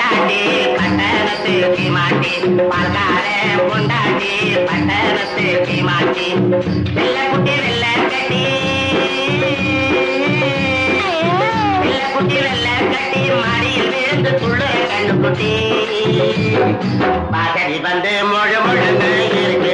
பொண்டாட்டி பட்டணத்து கிமாட்டி பால்கார பொண்டாட்டி பட்டணத்து கிமாட்டி வெள்ள குட்டி வெள்ள கட்டி. வெள்ள குட்டி வெள்ள கட்டி மடியில் விழுந்து துள்ள கண்ணு குட்டி பாகரி வந்து முழு முழுந்து இருக்கு.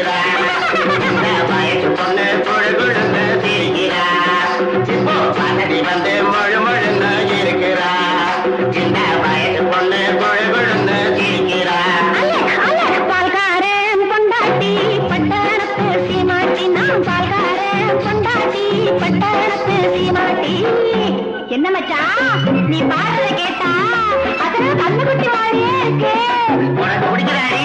என்ன மச்சா? நீ பாடுறத கேட்டா அதெல்லாம் கண்ணு குட்டி மாதிரியே இருக்கு. உனக்கு பிடிக்கிறாடி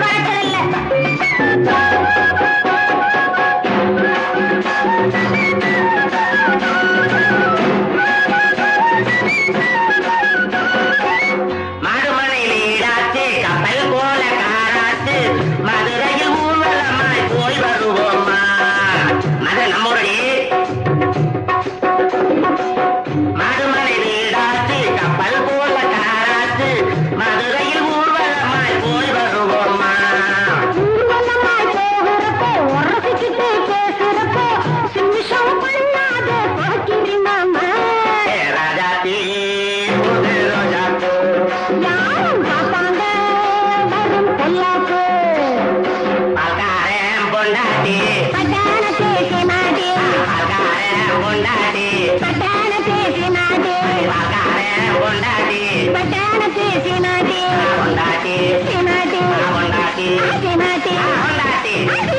ना ఉండాలి పట్టాన చేసి మాటి పకారే ఉండాలి పట్టాన చేసి మాటి పకారే ఉండాలి పట్టాన చేసి మాటి ఉండాలి ఉండాలి ఉండాలి ఉండాలి